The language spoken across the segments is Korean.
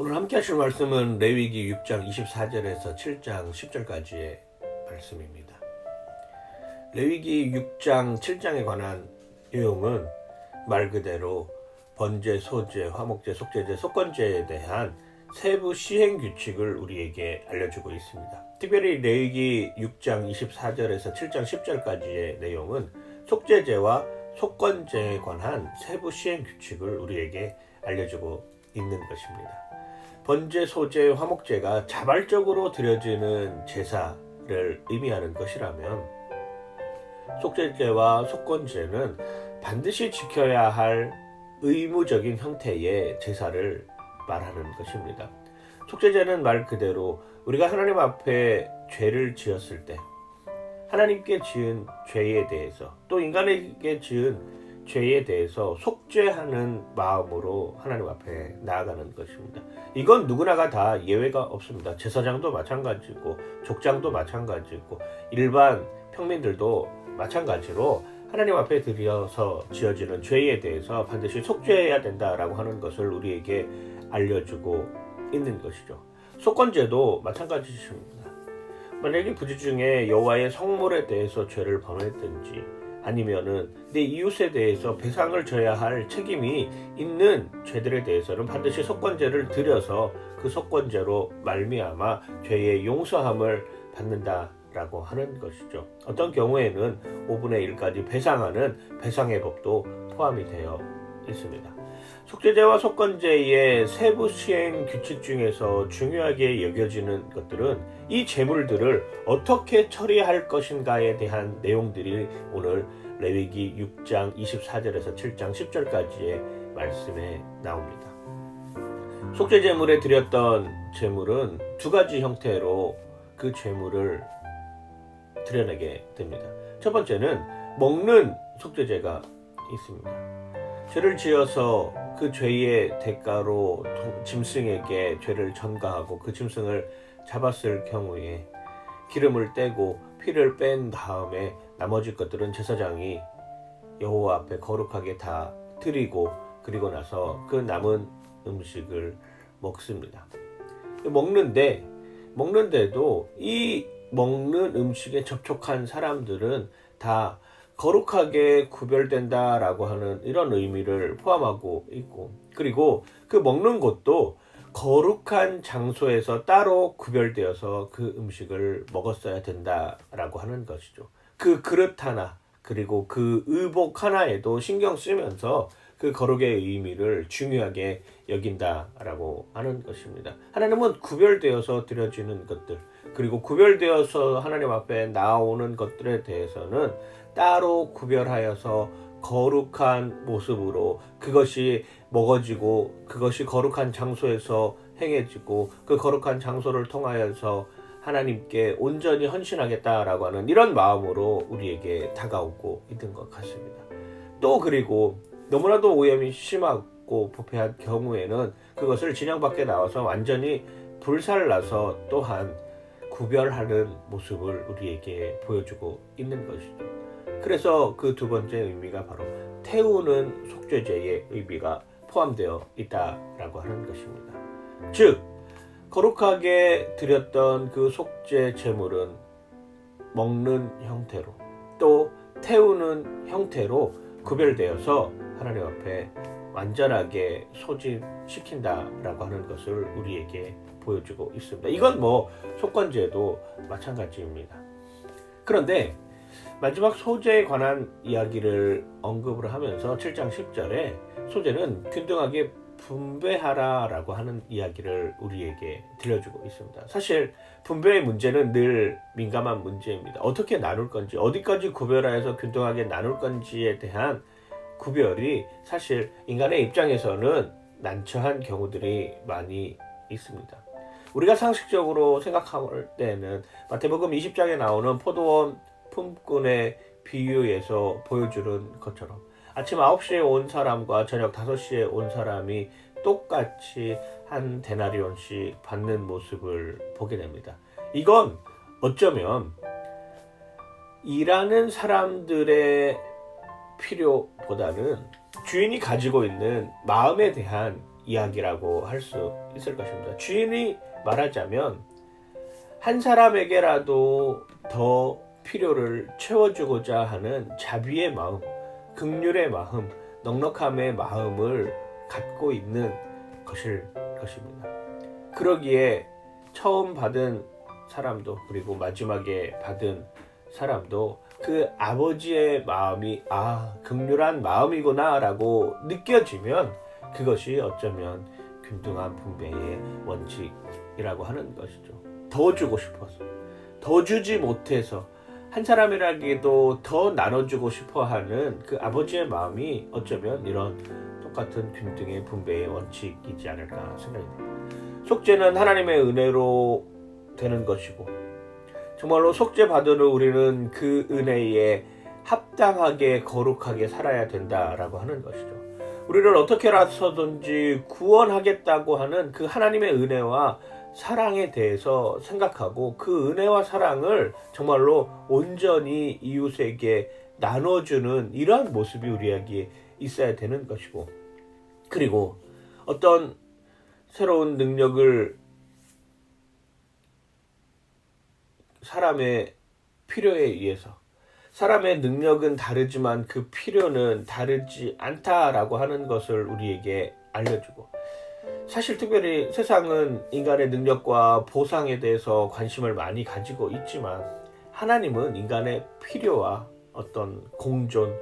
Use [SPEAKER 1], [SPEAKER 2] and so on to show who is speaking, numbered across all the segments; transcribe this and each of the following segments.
[SPEAKER 1] 오늘 함께 하실 말씀은 레위기 6장 24절에서 7장 10절까지의 말씀입니다. 레위기 6장 7장에 관한 내용은 말 그대로 번제, 소제, 화목제, 속제제, 속건제에 대한 세부 시행 규칙을 우리에게 알려주고 있습니다. 특별히 레위기 6장 24절에서 7장 10절까지의 내용은 속제제와 속건제에 관한 세부 시행 규칙을 우리에게 알려주고 있는 것입니다. 번제, 소제, 화목제가 자발적으로 드려지는 제사를 의미하는 것이라면 속죄제와 속건제는 반드시 지켜야 할 의무적인 형태의 제사를 말하는 것입니다. 속죄제는 말 그대로 우리가 하나님 앞에 죄를 지었을 때 하나님께 지은 죄에 대해서 또 인간에게 지은 죄에 대해서 속죄하는 마음으로 하나님 앞에 나아가는 것입니다. 이건 누구나가 다 예외가 없습니다. 제사장도 마찬가지고 족장도 마찬가지고 일반 평민들도 마찬가지로 하나님 앞에 들여서 지어지는 죄에 대해서 반드시 속죄해야 된다라고 하는 것을 우리에게 알려주고 있는 것이죠. 속건제도 마찬가지입니다. 만약에 부지 중에 여호와의 성물에 대해서 죄를 범했든지 아니면은 내 이웃에 대해서 배상을 져야 할 책임이 있는 죄들에 대해서는 반드시 속건제를 드려서 그 속건제로 말미암아 죄의 용서함을 받는다라고 하는 것이죠. 어떤 경우에는 5분의 1까지 배상하는 배상의 법도 포함이 되어 있습니다. 속죄제와 속건제의 세부 시행 규칙 중에서 중요하게 여겨지는 것들은 이 재물들을 어떻게 처리할 것인가에 대한 내용들이 오늘 레위기 6장 24절에서 7장 10절까지의 말씀에 나옵니다. 속죄 제물에 드렸던 제물은 두 가지 형태로 그 제물을 드려내게 됩니다. 첫 번째는 먹는 속죄제가 있습니다. 죄를 지어서 그 죄의 대가로 짐승에게 죄를 전가하고 그 짐승을 잡았을 경우에 기름을 떼고 피를 뺀 다음에 나머지 것들은 제사장이 여호와 앞에 거룩하게 다 드리고 그리고 나서 그 남은 음식을 먹습니다. 먹는데 먹는데도 이 먹는 음식에 접촉한 사람들은 다 거룩하게 구별된다라고 하는 이런 의미를 포함하고 있고 그리고 그 먹는 곳도 거룩한 장소에서 따로 구별되어서 그 음식을 먹었어야 된다라고 하는 것이죠. 그 그릇 하나 그리고 그 의복 하나에도 신경 쓰면서 그 거룩의 의미를 중요하게 여긴다라고 하는 것입니다. 하나님은 구별되어서 드려지는 것들 그리고 구별되어서 하나님 앞에 나오는 것들에 대해서는 따로 구별하여서 거룩한 모습으로 그것이 먹어지고 그것이 거룩한 장소에서 행해지고 그 거룩한 장소를 통하여서 하나님께 온전히 헌신하겠다라고 하는 이런 마음으로 우리에게 다가오고 있는 것 같습니다. 또 그리고 너무나도 오염이 심하고 부패한 경우에는 그것을 진영 밖에 나와서 완전히 불살라서 또한 구별하는 모습을 우리에게 보여주고 있는 것이죠. 그래서 그 두 번째 의미가 바로 태우는 속죄제의 의미가 포함되어 있다라고 하는 것입니다. 즉 거룩하게 드렸던 그 속죄 제물은 먹는 형태로 또 태우는 형태로 구별되어서 하나님 앞에 완전하게 소진시킨다라고 하는 것을 우리에게 보여주고 있습니다. 이건 뭐 속건제도 마찬가지입니다. 그런데 마지막 소재에 관한 이야기를 언급을 하면서 7장 10절에 소재는 균등하게 분배하라 라고 하는 이야기를 우리에게 들려주고 있습니다. 사실 분배의 문제는 늘 민감한 문제입니다. 어떻게 나눌 건지, 어디까지 구별하여서 균등하게 나눌 건지에 대한 구별이 사실 인간의 입장에서는 난처한 경우들이 많이 있습니다. 우리가 상식적으로 생각할 때는 마태복음 20장에 나오는 포도원 품꾼의 비유에서 보여주는 것처럼 아침 9시에 온 사람과 저녁 5시에 온 사람이 똑같이 한 데나리온씩 받는 모습을 보게 됩니다. 이건 어쩌면 일하는 사람들의 필요보다는 주인이 가지고 있는 마음에 대한 이야기라고 할 수 있을 것입니다. 주인이 말하자면 한 사람에게라도 더 필요를 채워주고자 하는 자비의 마음, 극률의 마음, 넉넉함의 마음을 갖고 있는 것일 것입니다. 그러기에 처음 받은 사람도 그리고 마지막에 받은 사람도 그 아버지의 마음이 아 극률한 마음이구나라고 느껴지면 그것이 어쩌면 균등한 분배의 원칙이라고 하는 것이죠. 더 주고 싶어서 더 주지 못해서 한 사람이라기도 더 나눠주고 싶어하는 그 아버지의 마음이 어쩌면 이런 똑같은 균등의 분배의 원칙이지 않을까 생각이 듭니다. 속죄는 하나님의 은혜로 되는 것이고 정말로 속죄 받으러 우리는 그 은혜에 합당하게 거룩하게 살아야 된다라고 하는 것이죠. 우리를 어떻게라서든지 구원하겠다고 하는 그 하나님의 은혜와 사랑에 대해서 생각하고 그 은혜와 사랑을 정말로 온전히 이웃에게 나눠주는 이러한 모습이 우리에게 있어야 되는 것이고 그리고 어떤 새로운 능력을 사람의 필요에 의해서 사람의 능력은 다르지만 그 필요는 다르지 않다라고 하는 것을 우리에게 알려주고 사실 특별히 세상은 인간의 능력과 보상에 대해서 관심을 많이 가지고 있지만 하나님은 인간의 필요와 어떤 공존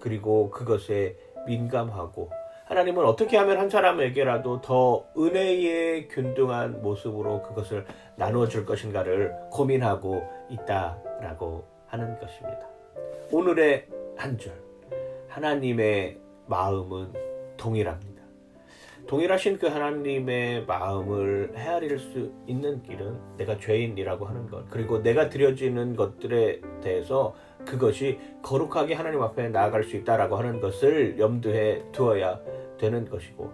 [SPEAKER 1] 그리고 그것에 민감하고 하나님은 어떻게 하면 한 사람에게라도 더 은혜의 균등한 모습으로 그것을 나누어 줄 것인가를 고민하고 있다라고 하는 것입니다. 오늘의 한 절. 하나님의 마음은 동일합니다. 동일하신 그 하나님의 마음을 헤아릴 수 있는 길은 내가 죄인이라고 하는 것, 그리고 내가 드려지는 것들에 대해서 그것이 거룩하게 하나님 앞에 나아갈 수 있다라고 하는 것을 염두에 두어야 되는 것이고,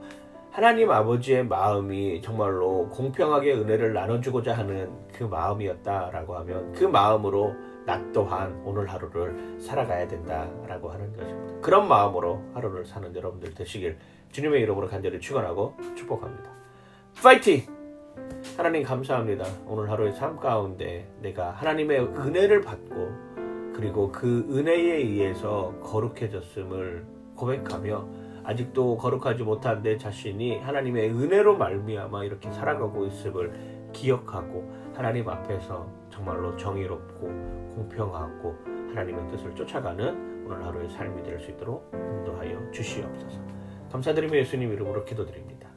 [SPEAKER 1] 하나님 아버지의 마음이 정말로 공평하게 은혜를 나눠주고자 하는 그 마음이었다라고 하면 그 마음으로 나 또한 오늘 하루를 살아가야 된다라고 하는 것입니다. 그런 마음으로 하루를 사는 여러분들 되시길 주님의 이름으로 간절히 축원하고 축복합니다. 파이팅! 하나님 감사합니다. 오늘 하루의 삶 가운데 내가 하나님의 은혜를 받고 그리고 그 은혜에 의해서 거룩해졌음을 고백하며 아직도 거룩하지 못한 내 자신이 하나님의 은혜로 말미암아 이렇게 살아가고 있음을 기억하고 하나님 앞에서 정말로 정의롭고 공평하고 하나님의 뜻을 쫓아가는 오늘 하루의 삶이 될 수 있도록 인도하여 주시옵소서. 감사드리며 예수님 이름으로 기도드립니다.